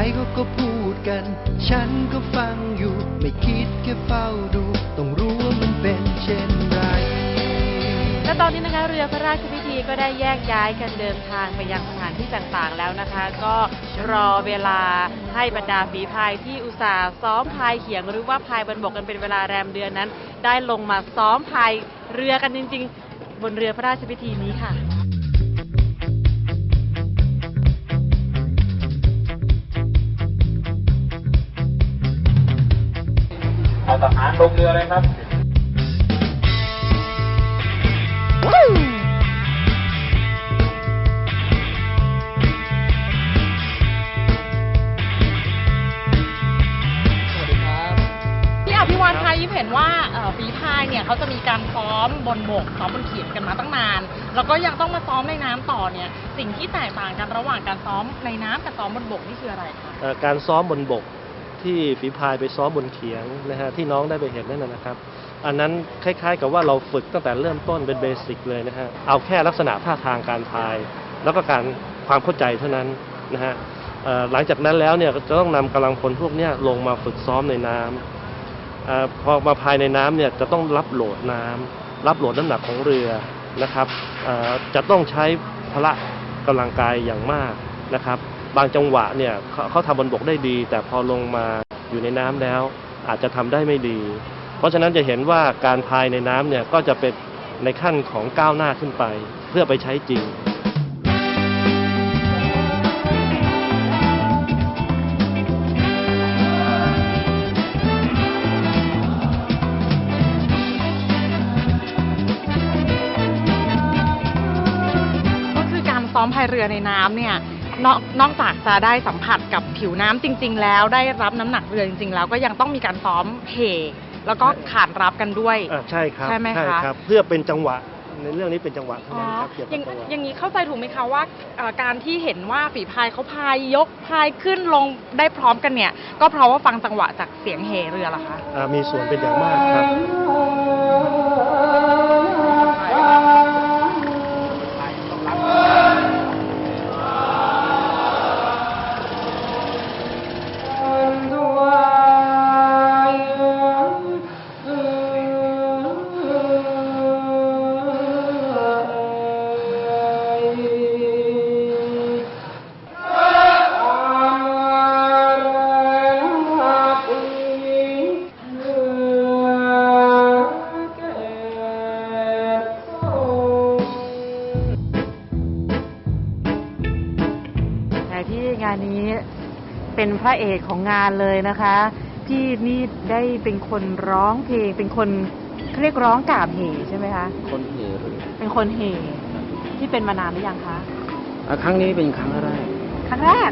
เขาก็พูดกัน ฉันก็ฟังอยู่ ไม่คิดแค่เฝ้าดู ต้องรู้ว่ามันเป็นเช่นไร และตอนนี้นะคะเรือพระราชพิธีก็ได้แยกย้ายกันเดินทางไปยังสถานที่ต่างๆแล้วนะคะ ก็รอเวลาให้บรรดาฝีพายที่อุตส่าห์ซ้อมพายเขียงหรือว่าพายบนบกกันเป็นเวลาแรมเดือนนั้น ได้ลงมาซ้อมพายเรือกันจริง ๆ บนเรือพระราชพิธีนี้ค่ะ เอาทหารลงเรือเลยครับพี่อภิวัตคะยิบเห็นว่าเอ่อฝีพายเนี่ยเขาจะมีการซ้อมบนบกซ้อมบนเขียงกันมาตั้งนาน แล้วก็ยังต้องมาซ้อมในน้ำต่อเนี่ย สิ่งที่แตกต่างกันระหว่างการซ้อมในน้ำกับซ้อมบนบกนี่คืออะไรคะ เอ่อการซ้อมบนบก ที่ฝีพายไปซ้อมบนเขียงนะฮะที่น้องได้ไปเห็นนั่นนะนะครับ อันนั้นคล้าย ๆ กับว่าเราฝึกตั้งแต่เริ่มต้นเป็นเบสิกเลยนะฮะเอาแค่ลักษณะท่าทางการพาย แล้วก็การความเข้าใจเท่านั้นนะฮะหลังจากนั้นแล้วเนี่ยจะต้องนำกำลังพลพวกนี้ลงมาฝึกซ้อมในน้ำเอพอมาภายในน้ำเนี่ยจะต้องรับโหลดน้ำรับโหลดน้ำหนักของเรือนะครับจะต้องใช้พละกำลังกายอย่างมากนะครับ บางจังหวะเนี่ยเขาเขาทำบนบกได้ดี แต่พอลงมาอยู่ในน้ำแล้ว อาจจะทำได้ไม่ดี เพราะฉะนั้นจะเห็นว่าการพายในน้ำเนี่ยก็จะเป็นในขั้นของก้าวหน้าขึ้นไป เพื่อไปใช้จริง ก็คือการซ้อมพายเรือในน้ำเนี่ย นอกนอกจากจะได้สัมผัสกับผิวน้ำจริง ๆ แล้วได้รับน้ำหนักเรือจริง ๆ แล้วก็ยังต้องมีการซ้อมเพแล้วก็ขานรับกันด้วย อ่าใช่ครับใช่ไหมคะครับเพื่อเป็นจังหวะในเรื่องนี้เป็นจังหวะเท่าอ๋อนั้นครับเกี่ยวอกัย่าบงจังหวะ อย่างนี้เข้าใจถูกไหมคะว่าเอ่อการที่เห็นว่าฝีพายเขาพายยกพายขึ้นลงได้พร้อมกันเนี่ย ก็เพราะว่าฟังจังหวะจากเสียงเฮเรือเหรอคะ อ่ามีส่วนเป็นอย่างมากครับานนี้เป็นพระเอกของงานเลยนะคะ พี่นี่ได้เป็นคนร้องเพลง เป็นคนเขาเรียกร้องกาบเหใช่ไหมคะคนเหรือเป็นคนเหที่เป็นมานานหรือยังคะอะครั้งนี้เป็นครั้งแรกครั้งแรก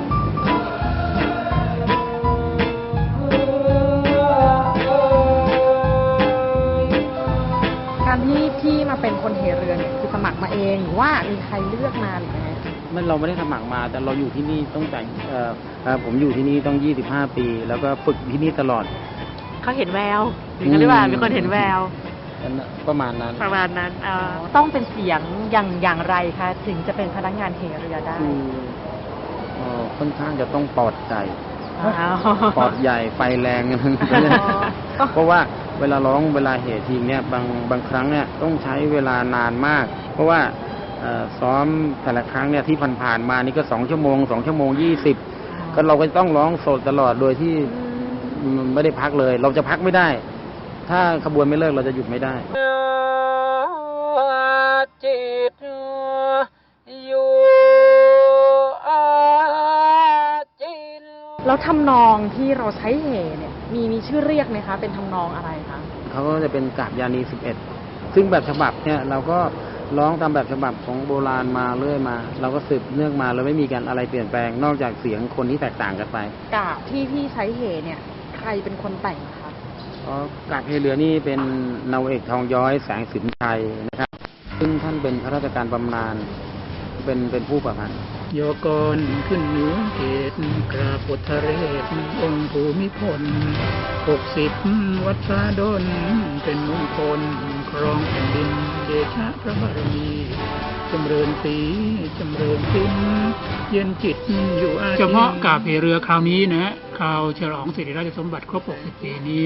การที่พี่มาเป็นคนเฮเรือเนี่ยคือสมัครมาเองหรือว่ามีใครเลือกมาหรือยังไง ไม่เราไม่ได้สมัครมา แต่เราอยู่ที่นี่ตั้งแต่เอ่อเอ่อผมอยู่ที่นี่ต้อง 25 ปี แล้วก็ฝึกที่นี่ตลอด เขาเห็นแววหรือกันหรือเปล่ามีคนเห็นแววประมาณนั้นประมาณนั้นเอ่อต้องเป็นเสียงอย่างอย่างไรคะถึงจะเป็นพนักงานเหเรือได้คือเอ่อค่อนข้างจะต้องปลอดใจอ้าวปอดใหญ่ไฟแรงอ๋อเพราะว่าเวลาร้องเวลาเหตุทีมเนี่ยบางบางครั้งเนี่ยต้องใช้เวลานานมาก เพราะว่าเอ่อ ซ้อมแต่ละครั้งเนี่ยที่ผ่านๆมานี่ก็สองชั่วโมงสองชั่วโมงยี่สิบก็เราก็ต้องร้องสดตลอดโดยที่ไม่ได้พักเลย เราจะพักไม่ได้ ถ้าขบวนไม่เลิกเราจะหยุดไม่ได้จิตอยู่อาจินแล้วทำนองที่เราใช้เหเนี่ย มีมีชื่อเรียกไหมคะ เป็นทำนองอะไรคะเขาก็จะเป็นกาบยานีสิบเอ็ดซึ่งแบบฉบับเนี่ยเราก็ ร้องตามแบบฉบับของโบราณมาเรื่อยมา เราก็สืบเนื่องมาเราไม่มีการอะไรเปลี่ยนแปลงนอกจากเสียงคนที่แตกต่างกันไปกาบที่พี่ใช้เหเนี่ย ใครเป็นคนแต่งคะเพราะกาบเพเรือนี่เป็นนาวเอกทองย้อยแสงสินชัยนะครับ ซึ่งท่านเป็นข้าราชการบำนาญเป็นเป็นผู้ประพันธ์โยกรขึ้นเหนือเขตกราบพุทธเรศองค์ภูมิพลหกสิบวัดสาดลเป็นมงคลครองแผ่นดิน เดชะพระบารมีจำเริญสีจำเริญสินเย็นจิตอยู่อาเฉพาะกาบเหเรือคราวนี้นะคราวฉลองสิริราชสมบัติครบ 60 ปีนี้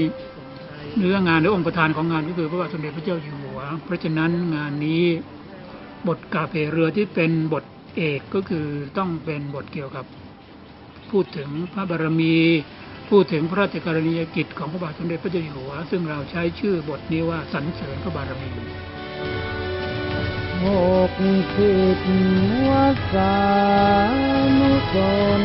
เนื้องานหรือองค์ประธานของงานก็คือพระบาทสมเด็จพระเจ้าอยู่หัว เพราะฉะนั้นงานนี้บทกาบเหเรือที่เป็นบทเอกก็คือต้องเป็นบทเกี่ยวกับพูดถึงพระบารมีพูดถึงพระราชกรณียกิจของพระบาทสมเด็จพระเจ้าอยู่หัว ซึ่งเราใช้ชื่อบทนี้ว่าสรรเสริญพระบารมี หกสิบวัสานุชน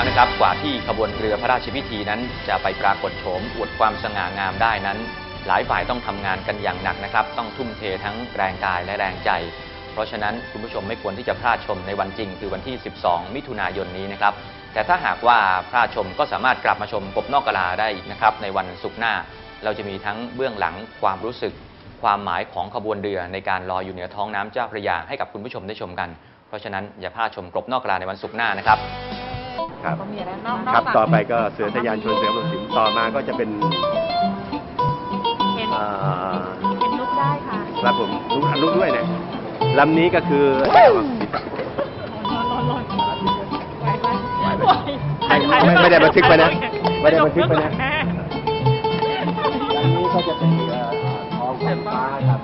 แล้วนะครับ กว่าที่ขบวนเรือพระราชพิธีนั้น จะไปปรากฏโฉมอวดความสง่างามได้นั้น หลายฝ่ายต้องทำงานกันอย่างหนักนะครับ ต้องทุ่มเททั้งแรงกายและแรงใจ เพราะฉะนั้นคุณผู้ชมไม่ควรที่จะพลาดชมในวันจริง คือวันที่ 12 มิถุนายนนี้นะครับ แต่ถ้าหากว่าพลาดชมก็สามารถกลับมาชมกบนอกกะลาได้อีกนะครับในวันศุกร์หน้า เราจะมีทั้งเบื้องหลังความรู้สึก ความหมายของขบวนเรือในการลอยอยู่เหนือท้องน้ำเจ้าพระยาให้กับคุณผู้ชมได้ชมกัน เพราะฉะนั้นอย่าพลาดชมกบนอกกะลาในวันศุกร์หน้านะครับ ครับ ก็มีอะไรนอกนอกครับ จากต่อไปก็เสือทะยานชวนเสือบุญสินต่อมาก็จะเป็นเห็นอ่าเห็นลุกได้ค่ะครับผมลูกลูกด้วยเนี่ยลำนี้ก็คือไม่ไม่ไม่ได้บันทึกไปนะ ไม่ได้บันทึกไปนะลำนี้ก็จะเป็นเอ่อทองแสนฟ้าครับ